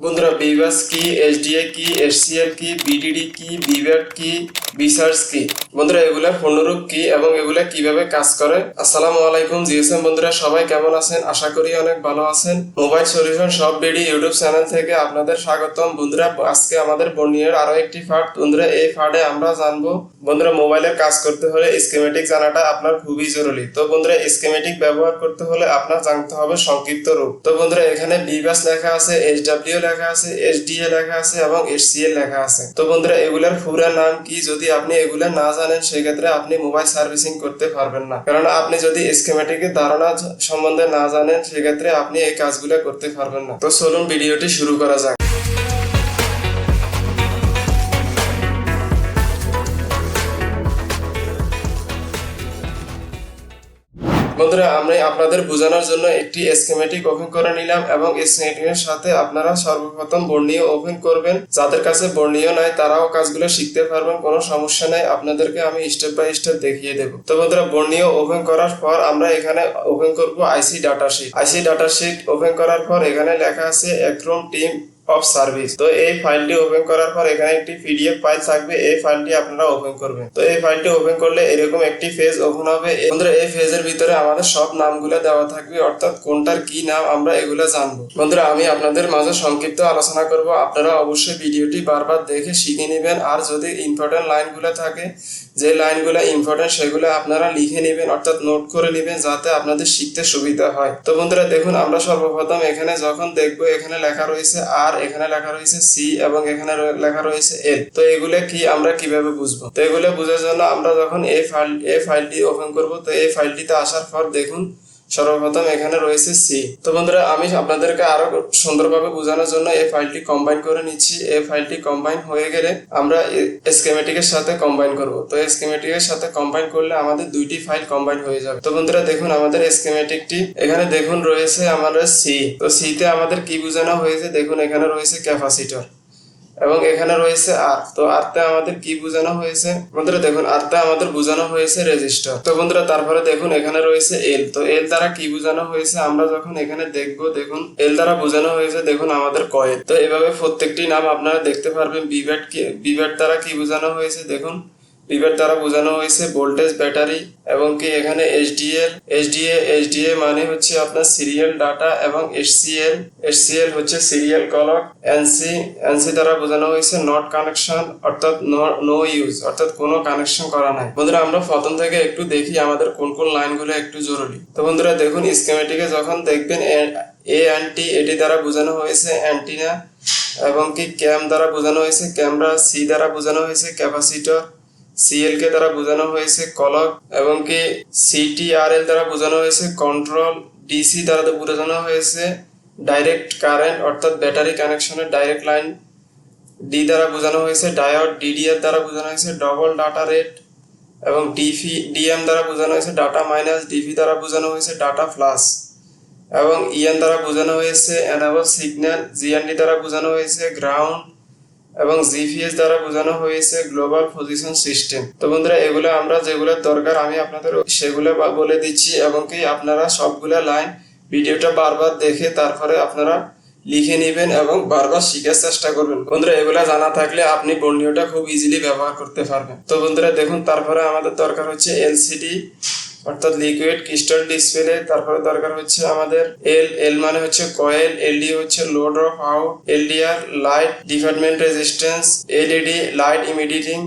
বন্ধুরা বিবাস কি এসডিএ কি এসসিএল কি বিডিডি কি বিব্যাট কি বিসার্চ কি? বন্ধুরা, এগুলা পূর্ণরূপ কি এবং এগুলা কীভাবে কাজ করে? আসসালামু আলাইকুম জিএসএম বন্ধুরা, সবাই কেমন আছেন? আশা করি অনেক ভালো আছেন। মোবাইল সলিউশন সব বিডি ইউটিউব চ্যানেল থেকে আপনাদের স্বাগতম। বন্ধুরা, আজকে আমাদের বর্ণিয়ের আরও একটি ফাট বন্ধুরা, এই ফাটে আমরা জানব, বন্ধুরা, মোবাইলের কাজ করতে হলে স্কিমেটিক জানাটা আপনার খুবই জরুরি। তো বন্ধুরা স্কিমেটিক ব্যবহার করতে হলে আপনার জানতে হবে সংক্ষিপ্ত রূপ। তো বন্ধুরা, এখানে বিবাস লেখা আছে এইচডব্লিউ লেখা আছে এসডিএ লেখা আছে এবং এসসিএল লেখা আছে। তো বন্ধুরা, এগুলার পুরা নাম কি যদি আপনি এগুলো না জানেন, সেক্ষেত্রে আপনি মোবাইল সার্ভিসিং করতে পারবেন না। কারণ আপনি যদি স্কিমেটিকের ধারণা সম্বন্ধে না জানেন, সেক্ষেত্রে আপনি এই কাজগুলো করতে পারবেন না। তো চলুন ভিডিওটি শুরু করা যাক। বন্ধুরা আমরা আপনাদের বোঝানোর জন্য একটি স্কিমেটিক ওপেন করে নিলাম এবং স্কিমেটিকের সাথে আপনারা সর্বপ্রথম বর্ণীয় ওপেন করবেন। যাদের কাছে বর্ণীয় নাই, তারাও কাজগুলো শিখতে পারবেন, কোনো সমস্যা নাই। আপনাদেরকে আমি স্টেপ বাই স্টেপ দেখিয়ে দেবো। তো বন্ধুরা, বর্ণীয় ওপেন করার পর আমরা এখানে ওপেন করব IC data sheet IC data sheet open করার পর এখানে লেখা আছে একরম টিম অফ সার্ভিস তো এই ফাইলটি ওপেন করার পর এখানে একটি পিডিএফ ফাইল থাকবে। এই ফাইলটি আপনারা ওপেন করবেন। তো এই ফাইলটি ওপেন করলে এরকম একটি পেজ ওপেন হবে। বন্ধুরা, এই পেজের ভিতরে আমাদের সব নামগুলো দেওয়া থাকবে। অর্থাৎ কোনটার কি নাম আমরা এগুলো জানব। বন্ধুরা, আমি আপনাদের মাঝে সংক্ষিপ্ত আলোচনা করব। আপনারা অবশ্যই ভিডিওটি বারবার দেখে শিখে নেবেন। আর যদি ইম্পর্টেন্ট লাইনগুলো থাকে, যে লাইনগুলো ইম্পর্টেন্ট সেগুলো আপনারা লিখে নেবেন, অর্থাৎ নোট করে নেবেন, যাতে আপনাদের শিখতে সুবিধা হয়। তো বন্ধুরা, দেখুন, আমরা সর্বপ্রথম এখানে যখন দেখব, এখানে লেখা রয়েছে, আর এখানে লেখা রয়েছে সি এবং এখানে লেখা রয়েছে এ তো এগুলো কি আমরা কীভাবে বুঝব? তো এগুলো বোঝার জন্য আমরা যখন এ ফাইল এই ফাইলটি ওপেন করব, তো এই ফাইলটিতে আসার পর দেখুন সর্বপ্রথম এখানে রয়েছে সি তো বন্ধুরা, আমি আপনাদেরকে আরও সুন্দরভাবে বোঝানোর জন্য এই ফাইলটি কম্বাইন করে নিচ্ছি। এই ফাইলটি কম্বাইন হয়ে গেলে আমরা স্কেমেটিকের সাথে কম্বাইন করব। তো স্কেমেটিকের সাথে কম্বাইন করলে আমাদের দুইটি ফাইল কম্বাইন হয়ে যাবে। তো বন্ধুরা, দেখুন আমাদের স্কেমেটিকটি এখানে দেখুন রয়েছে আমাদের সি তো সিতে আমাদের কি বোঝানো হয়েছে? দেখুন, এখানে রয়েছে ক্যাপাসিটর এবং এখানে রয়েছে আর তো আরতে আমাদের কি বোঝানো হয়েছে? বন্ধুরা, দেখুন আরতে আমাদের বোঝানো হয়েছে রেজিস্টার তো বন্ধুরা, তারপরে দেখুন, এখানে রয়েছে এল তো এল দ্বারা কি বোঝানো হয়েছে? আমরা যখন এখানে দেখব, দেখুন এল দ্বারা বোঝানো হয়েছে, দেখুন, আমাদের কয়েল। তো এভাবে প্রত্যেকটি নাম আপনারা দেখতে পারবেন। বিভ্যাট কি বিভ্যাট দ্বারা কি বোঝানো হয়েছে? দেখুন বিভ্যাট দ্বারা বোঝানো হয়েছে ভোল্টেজ ব্যাটারি এবং কি এখানে এইচডিএল এইচডিএ এইচডিএ মানে হচ্ছে আপনার সিরিয়াল ডাটা এবং এইচসিএল এইচসিএল হচ্ছে সিরিয়াল কলক এনসি এনসি দ্বারা বোঝানো হয়েছে নট কানেকশন অর্থাৎ নো ইউজ অর্থাৎ কোনো কানেকশন করা নাই। বন্ধুরা, আমরা প্রথম থেকে একটু দেখি আমাদের কোন কোন লাইনগুলো একটু জরুরি। তো বন্ধুরা, দেখুন স্কিমেটিকে যখন দেখবেন এ অ্যান্টি এটি দ্বারা বোঝানো হয়েছে অ্যান্টিনা এবং কি ক্যাম দ্বারা বোঝানো হয়েছে ক্যামেরা সি দ্বারা বোঝানো হয়েছে ক্যাপাসিটর সিএল কে দ্বারা বোঝানো হয়েছে কলক এবং কি সিটিআরএল দ্বারা বোঝানো হয়েছে কন্ট্রোল ডিসি দ্বারা বোঝানো হয়েছে ডাইরেক্ট কারেন্ট অর্থাৎ ব্যাটারি কানেকশনের ডাইরেক্ট লাইন ডি দ্বারা বোঝানো হয়েছে ডায়োড ডিডিআর দ্বারা বোঝানো হয়েছে ডবল ডাটা রেট এবং ডিফি ডিএম দ্বারা বোঝানো হয়েছে ডাটা মাইনাস ডিভি দ্বারা বোঝানো হয়েছে ডাটা প্লাস এবং ইএন দ্বারা বোঝানো হয়েছে অ্যানাবল সিগন্যাল জিএনডি দ্বারা বোঝানো হয়েছে গ্রাউন্ড এবং জিপিএস দ্বারা বোঝানো হয়েছে গ্লোবাল পজিশন সিস্টেম তো বন্ধুরা, এগুলো আমরা যেগুলো দরকার, আমি আপনাদের সেগুলো বলে দিচ্ছি এবং কি আপনারা সবগুলা লাইন ভিডিওটা বারবার দেখে তারপরে আপনারা লিখে নেবেন এবং বারবার শিখার চেষ্টা করবেন। বন্ধুরা, এগুলা জানা থাকলে আপনি বর্ণীয়টা খুব ইজিলি ব্যবহার করতে পারবেন। তো বন্ধুরা, দেখুন, তারপরে আমাদের দরকার হচ্ছে এলসিডি অর্থাৎ লিকুইড ক্রিস্টাল ডিসপ্লে তারপরে দরকার হচ্ছে আমাদের এল এল মানে হচ্ছে কয়েল এলডি হচ্ছে load of out LDR light department resistance LED light emitting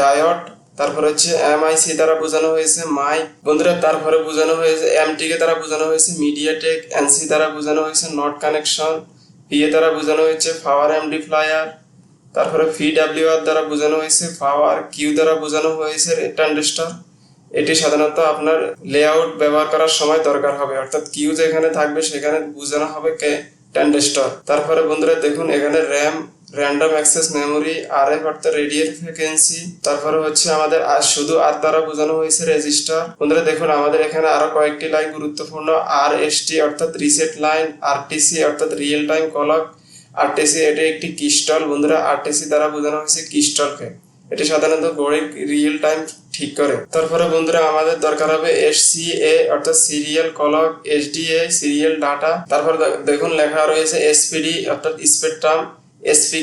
diode তারপর হচ্ছে এম এমআইসি দ্বারা বোঝানো হয়েছে মাই। বন্ধুরা, তারপরে বোঝানো হয়েছে এমটি কে দ্বারা বোঝানো হয়েছে মিডিয়াটেক এনসি দ্বারা বোঝানো হয়েছে নট কানেকশন পিএ দ্বারা বোঝানো হয়েছে পাওয়ার এমডিফ্লায়ার তারপরে ভিডাব্লিউআর দ্বারা বোঝানো হয়েছে পাওয়ার কিউ দ্বারা বোঝানো হয়েছে ট্রানজিস্টর এটি সাধারণত আপনার লেআউট ব্যবহার করার সময় দরকার হবে। অর্থাৎ কিউ যেখানে থাকবে সেখানে বোঝানো হবে কে ট্যান্ডেস্টর তারপরে বন্ধুরা দেখুন, এখানে RAM random access memory R F অর্থাৎ রেডিয়েট ফ্রিকোয়েন্সি তারপরে হচ্ছে আমাদের আর শুধু আর দ্বারা বোঝানো হয়েছে রেজিস্টার বন্ধুরা দেখুন, আমাদের এখানে আরও কয়েকটি লাইন গুরুত্বপূর্ণ আর এস টি অর্থাৎ রিসেট লাইন আর আরটিসি অর্থাৎ রিয়েল টাইম কলক আরটিসি এটি একটি কিস্টল বন্ধুরা আর আরটিসি দ্বারা বোঝানো হয়েছে কিস্টলকে এটি সাধারণত ঘড়ির রিয়েল টাইম ঠিক করে। তারপরে বন্ধুরা, আমাদের দরকার হবে এস সি এ অর্থাৎ serial clock S D A serial data তারপর দেখুন, লেখা রয়েছে এসপিডি অর্থাৎ স্পেকট্রাম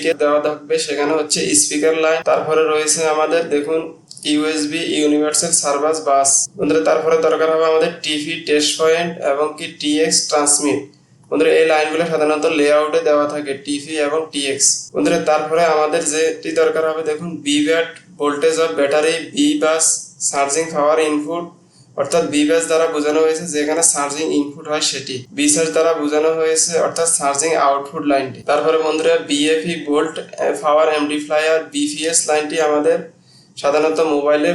কে দেওয়া থাকবে, সেখানে হচ্ছে স্পিকার লাইন তারপরে রয়েছে আমাদের, দেখুন ইউএসবি ইউনিভার্সাল সার্ভাস বাস বন্ধুরা, তারপরে দরকার হবে আমাদের টিভি টেস্ট পয়েন্ট এবং কি টিএক্স ট্রান্সমিট বন্ধুরা, এই লাইনগুলো সাধারণত লেআউটে দেওয়া থাকে টিভি এবং টিএক্স বন্ধুরা, তারপরে আমাদের যেটি দরকার হবে, দেখুন B bat voltage of battery B bus charging power input অর্থাৎ বি ব্যাস দ্বারা বোঝানো হয়েছে যেখানে চার্জিং ইনপুট হয় সেটি। বি সার্চ দ্বারা বোঝানো হয়েছে, অর্থাৎ চার্জিং আউটপুট লাইনটি তারপরে বন্ধুরা বিএফই ভোল্ট পাওয়ার এমডিফ্লায়ার বিপিএস লাইনটি আমাদের সাধারণত মোবাইলে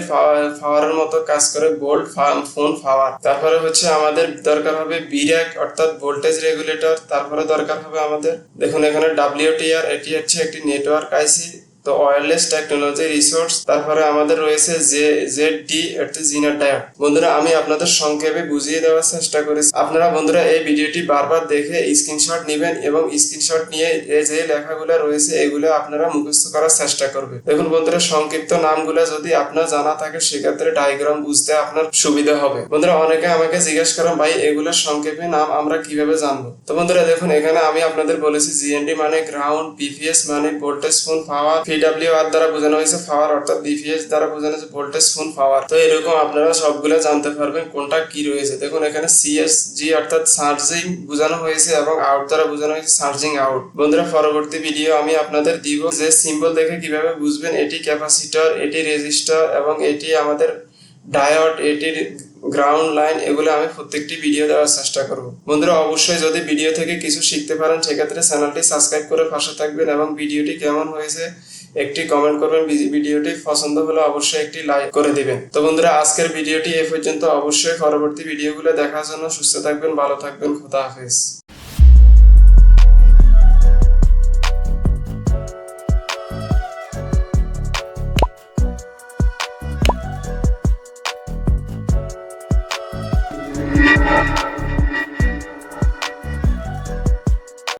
ফাওয়ারের মতো কাজ করে বোল্ট ফোন ফাওয়ার তারপরে হচ্ছে আমাদের দরকার হবে বিরাক অর্থাৎ ভোল্টেজ রেগুলেটর। তারপরে দরকার হবে আমাদের, দেখুন এখানে ডাব্লিউটিআর এটি হচ্ছে একটি নেটওয়ার্ক আইসি তো ওয়্যারলেস টেকনোলজি রিসোর্স তারপরে আমাদের রয়েছে যে জেড ডি একটি জিনার ডায়োড বন্ধুরা, আমি আপনাদের সংক্ষেপে বুঝিয়ে দেওয়ার চেষ্টা করেছি। আপনারা বন্ধুরা এই ভিডিওটি বারবার দেখে স্ক্রিনশট নেবেন এবং স্ক্রিনশট নিয়ে এই যে লেখাগুলো রয়েছে, এগুলো আপনারা মুখস্থ করার চেষ্টা করবেন। দেখুন বন্ধুরা, সংক্ষিপ্ত নামগুলো যদি আপনার জানা থাকে, সেক্ষেত্রে ডায়াগ্রাম বুঝতে আপনার সুবিধা হবে। বন্ধুরা, অনেকে আমাকে জিজ্ঞেস করেন, ভাই, এগুলোর সংক্ষেপে নাম আমরা কীভাবে জানব? তো বন্ধুরা, দেখুন, এখানে আমি আপনাদের বলেছি জিএনডি মানে গ্রাউন্ড বিপিএস মানে voltage phone power P W R দ্বারা বোঝানো হয়েছে পাওয়ার অর্থাৎ বিপিএস দ্বারা বোঝানো হয়েছে ভোল্টেজ ফোন পাওয়ার তো এরকম আপনারা সবগুলো জানতে পারবেন কোনটা কি রয়েছে। দেখুন, এখানে সিএসজি অর্থাৎ চার্জিং বোঝানো হয়েছে এবং আউট দ্বারা বোঝানো হয়েছে চার্জিং আউট বন্ধুরা, পরবর্তী ভিডিও আমি আপনাদের দিব। যে সিম্বল দেখে কীভাবে বুঝবেন, এটি ক্যাপাসিটর এটি রেজিস্টার এবং এটি আমাদের ডায়োড এটির গ্রাউন্ড লাইন এগুলো আমি প্রত্যেকটি ভিডিও দেওয়ার চেষ্টা করব। বন্ধুরা, অবশ্যই যদি ভিডিও থেকে কিছু শিখতে পারেন, সেক্ষেত্রে চ্যানেলটি সাবস্ক্রাইব করে পাশে থাকবেন এবং ভিডিওটি কেমন হয়েছে একটি কমেন্ট করবেন। ভিডিওটি পছন্দ হলে অবশ্যই একটি লাইক করে দিবেন। তো বন্ধুরা, আজকের ভিডিওটি এ পর্যন্ত। অবশ্যই পরবর্তী ভিডিওগুলো দেখার জন্য সুস্থ থাকবেন, ভালো থাকবেন। খোদা হাফেজ।